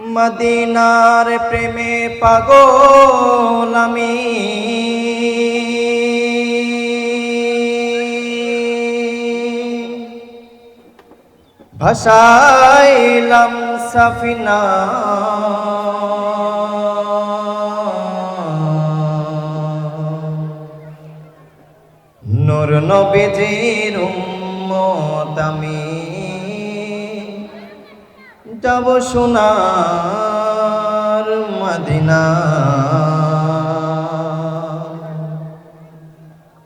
মদিনার প্রেমে পাগল আমি। ভাসাইলাম সাফিনা। নূর নবীজির উম্মত আমি। যাব সোনার মদিনা।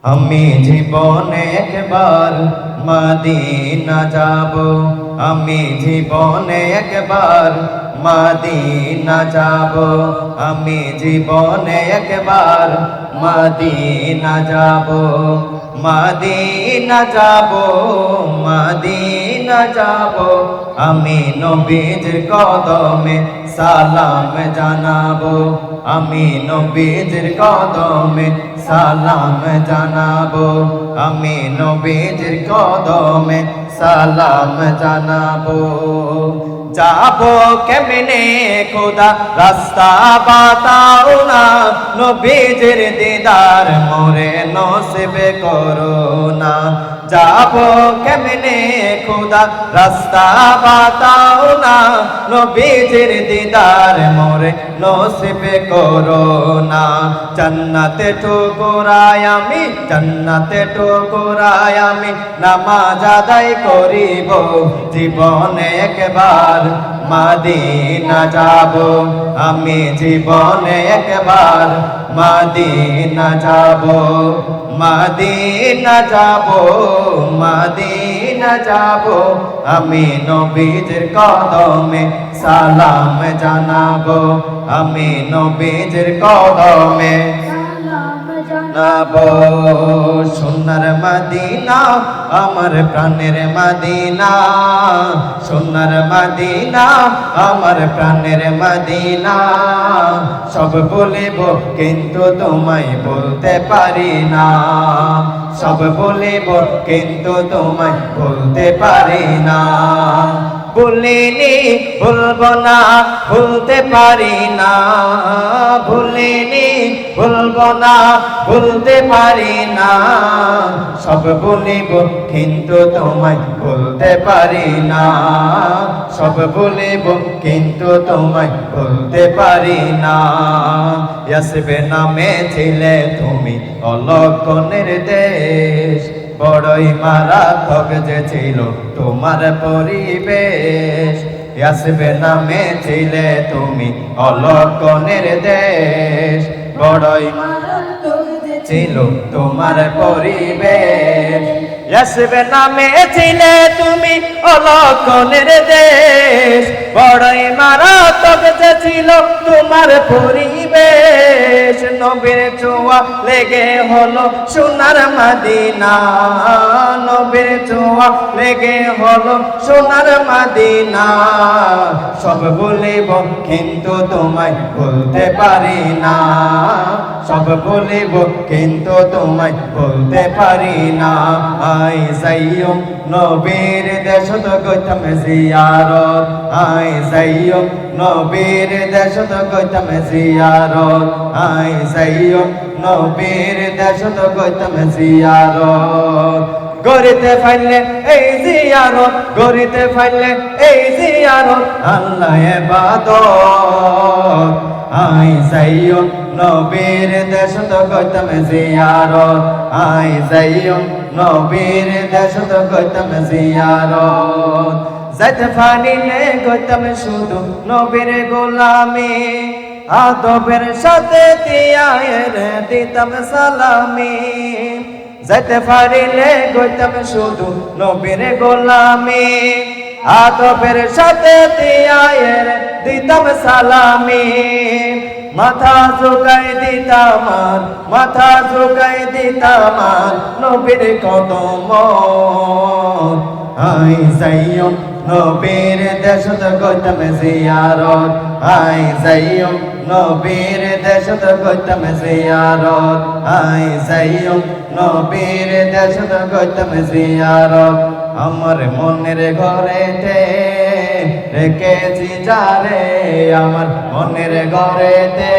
আমি জীবনে একবার মদিনা যাব। আমি জীবনে একবার মদিনা যাব। আমি জীবনে একবার মদিনা যাব। মদিনা যাব মদিনা যাব। আমি নবীর কদমে সালাম জানাব। আমি নবীর কদমে সালাম জানাব। আমি নবীর কদমে সালাম জানাব। যাব কেমনে খোদা? রাস্তা বাতাও না, নবীজির দিদার মোরে নসিবে করো না। যাব কেমনে খোদা? রাস্তা বাতাও না, নবীজির দিদার মোরে নসিবে করো না। জান্নাতে ঠোকরায় আমি, জান্নাতে ঠোকরায় আমি। নামাজ আদায় করিব, জীবনে একবার মাদিনা যাব। আমি জীবনে একবার মাদিনা যাব। মাদিনা যাব মাদিনা যাব। আমি নবীজের কদমে সালাম জানাব। আমি নবীজের কদমে জানাব। সোনার মদিনা, আমার প্রাণের মদিনা। সোনার মদিনা, আমার প্রাণের মদিনা। সব বলিব, কিন্তু তোমায় বলতে পারি না। সব বলিব, কিন্তু তোমায় বলতে পারি না। ভুলিনি, ভুলবো না, ভুলতে পারি না। ভুলিনি, ভুলবো না, ভুলতে পারি না। সব বলিব কিন্তু তোমায় ভুলতে পারি না। সব বলিব কিন্তু তোমায় ভুলতে পারি না। ইয়াসবে নামে ছিলে তুমি অলক্ষণের দেশ। বড়ই মারাত্মক যে ছিল তোমার পরিবেশ। ইয়াসবে নামে ছিলে তুমি অলক্ষণের দেশ। বড়ই ছিল তোমার পরিবেশ। ইয়াসবে নামে ছিলে তুমি অলক্ষণের দেশ। বড়ই মারাত্মক যে ছিল তোমার পরিবেশ। নবীর চোয়া লেগে হলো সোনার মাদিনা। নবীর চোয়া লেগে হলো সোনার মাদিনা। সব বলিব, কিন্তু তোমায় বলতে পারি না। সব বলিব, কিন্তু তোমায় বলতে পারি না। আই যাইও নবীর দেশ তো গৌতম জিয়ারত। আই যাইও নবীর দেশ তো গৌতম জিয়ারত। আই যাইও নবীর দেশ তো গৌতম জিয়ারত। গরিতে ফাইলে এই জিয়ারত গরিতে ফাইলে এই জিয়ারত, আল্লাহ এবাদত। আই যাইও নবীর দেশ তো গৌতম জিয়ারত। আই যাইও নবীর দেশ তো গৌতম জিয়ারত। যাইতে ফানিলে গৌতম শুধু নবীর গোলামি। আদবের সাথে তিয়ায়ের দিতাম সালামি। যাইতে পারিলে গইতাম শুধু নবীর গোলামি। আদবের সাথে তিয়ায়ের দিতাম সালামি। মাথা জোগাই দিতাম আর, মাথা জোগাই দিতাম নবীর কদম আই যাইও নবীর দেশত গৌতম জিয়ারত। আই যাইও নবীর দেশত গৌতম জিয়ারত। আই যাইও নবীর দেশত গৌতম জিয়ারত। আমার মনের ঘরেতে রেখেছি যারে আমার মনের ঘরেতে।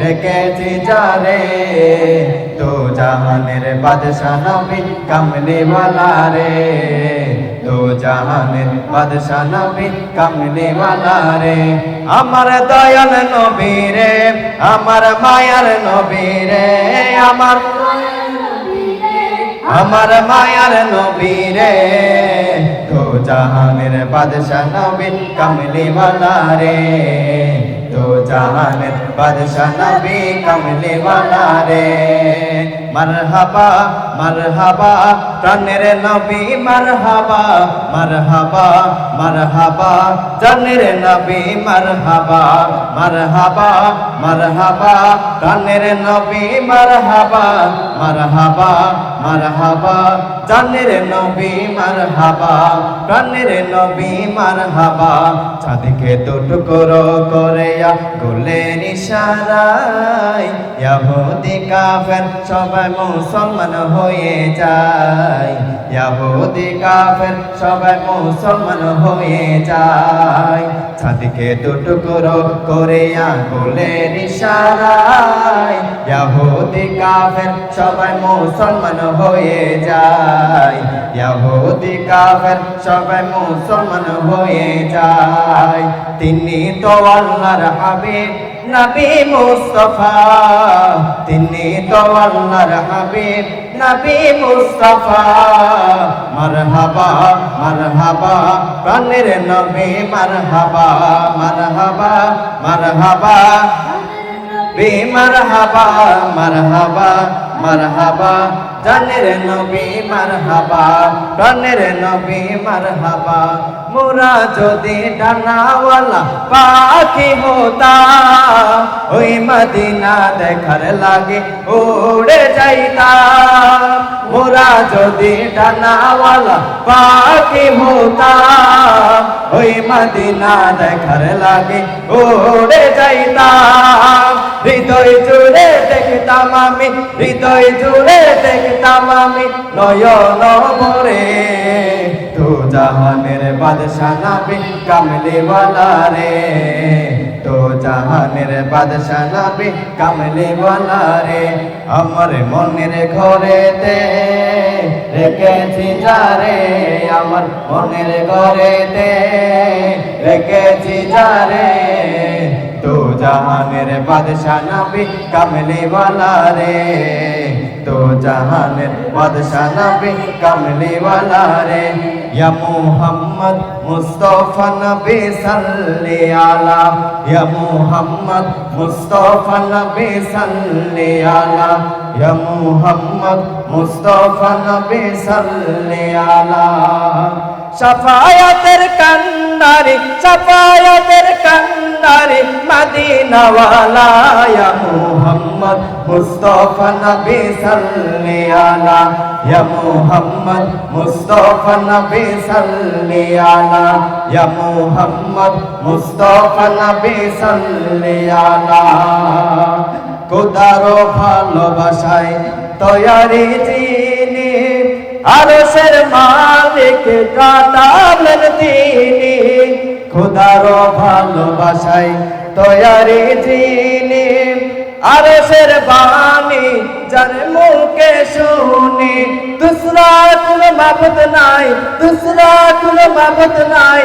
রেখেছি যারে তো জাহানের বাদশাহ নবী কামলিওয়ালা রে। তো জাহানের বাদশাহ নবী কামলিওয়ালা রে। আমার দয়াল নবী রে আমার মায়ার নবী রে আমার আমার মায়ার নবী রে। জাহানের বাদশাহ নবী কমলি ওয়ালা রে তো জাহানের বাদশাহ নবী কমলি ওয়ালা রে মারহাবা মারহাবা প্রাণের নবী মারহাবা মারহাবা মারহাবা, জানের নবী মারহাবা মারহাবা মারহাবা প্রাণের নবী মারহাবা মারহাবা মারহাবা, জানের নবী মারহাবা প্রাণের নবী মারহাবা। চাঁদকে তো টুকরো করে গোলের ইশারায় ইয়াহুদি কাফের সবাই মুসলমান হয়ে যায়। ইয়াহুদি, কাফের সবাই মুসলমান হয়ে যায়। ছাদিকে তো টুকরো করে গোলের ইশারায় ইয়াহুদি, কাফের সবাই মুসলমান হয়ে যায়। ইয়াহুদি, কাফের সবাই মুসলমান হয়ে যায়। তিনি তো আল্লাহর হাবিব, নবী মুস্তফা। তিনি তোমার আল্লাহর হাবিব নবী মুস্তাফা। মারহাবা মারহাবা প্রাণের নবী মারহাবা মারহাবা মারহাবা। বে মারহাবা মারহাবা জানের নবী মারহাবা, প্রাণের নবী মারহাবা। মোরা যদি ডানাওয়ালা পাখি হতা ওই মদিনা দেখার লাগে উড়ে যাইতা মোরা যদি ডানাওয়ালা পাখি হতা ওই মদিনা দেখার লাগে উড়ে যাইতা হৃদয় জুড়ে দেখতাম আমি, হৃদয় জুড়ে দেখতাম আমি, নয়ন ভরে। তো জাহানের বাদশাহ নাবি কামলিওয়ালা রে। তো জাহানের বাদশাহ নাবি কামলিওয়ালা রে। আমার মনের ঘরেতে রেখেছি যারে আমার মনের ঘরেতে রেখেছি যারে জাহানের বাদশাহ নবী কামলিওয়ালা রে দো জাহানের বাদশাহ নবী কামলিওয়ালা রে یا محمد مصطفی نبی صلی علی یا محمد مصطفی نبی صلی علی یا محمد مصطفی نبی صلی علی شفاعتের কান কান্নারি, সাফায়াতের কান্নারি মদিনাওয়ালা ইয়া মুহাম্মদ মুস্তাফা নবী সাল্লি আলা, ইয়া মুহাম্মদ মুস্তাফা নবী সাল্লি আলা, ইয়া মুহাম্মদ মুস্তাফা নবী সাল্লি আলা। কোদারো ভালোবাসায় তয়ারি যিনি, আরশের মালিক কাটালেন তিনি খুদার ভালোবাসায় তয়ারি জিনি আরশের বাণী যার মুখে শুনি, দুসরা কুল মাবুদ নাই, দুসরা কুল মাবুদ নাই।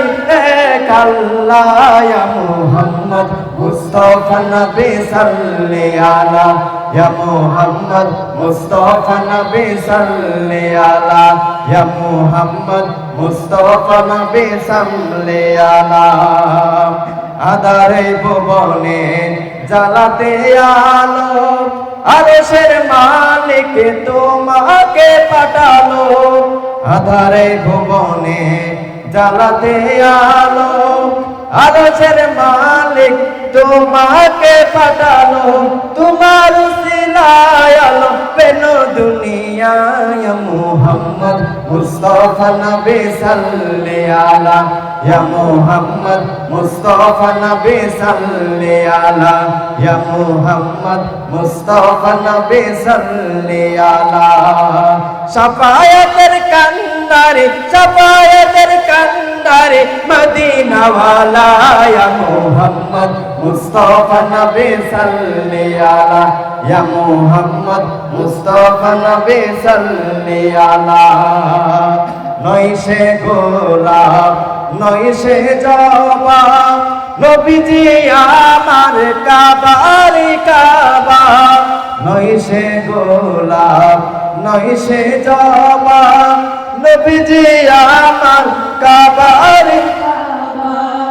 এক আল্লাহ ইয়া মুহাম্মদ, মুস্তাফা নবী সাল্লি আলা, ইয়া মুহাম্মদ, মুস্তাফা নবী সাল্লি আলা, ইয়া মুহাম্মদ, মুস্তাফা নবী সাল্লি আলা। আদারে ভুবনে জ্বালাতে আলো আরশের মালিক তোমাকে পাঠালো। আধারে ভুবনে জ্বালাতে আলো। আরশের মালিক তোমাকে পাঠালো। তোমার সিলায় আলো পেন দুনিয়ায় মুহাম্মদ মুস্তাফা নবী সাল্লি আলা। ইয়া মুহাম্মদ মুস্তাফা নবী সাল্লি আলা। ইয়া মুহাম্মদ মুস্তাফা নবী সাল্লি আলা। শাফায়াতের কান্না কান্দারে, সাফায়াতের কান্দারে মদিনাওয়ালা। ইয়া মুহাম্মদ মুস্তাফা নবী সাল্লি আলা। ইয়া মুহাম্মদ মুস্তাফা নবী সাল্লি আলা। নয় সে গোলাপ, নয় সে জবা। নবীজি আমার কাবার কাবা। নয় সে গোলাপ, নয় সে জবা। নবীজি আমার কাবার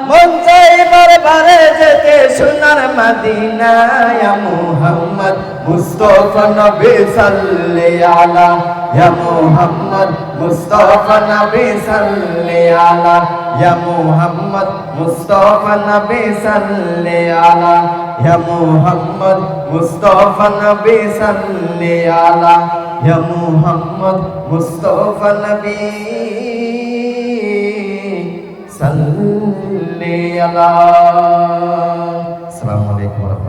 মন চাই বারবারে যেতে সোনার মদিনায় মুহাম্মদ মুস্তফা নবী সাল্লি আলা, ইয়া মুহাম্মদ মুস্তফা নবী সাল্লি আলা, ইয়া মুহাম্মদ মুস্তফা নবী সাল্লি আলা, ইয়া মুহাম্মদ মুস্তফা নবী সাল্লি আলা, ইয়া মুহাম্মদ মুস্তফা নবী সাল্লি আলা আসসালামু আলাইকুম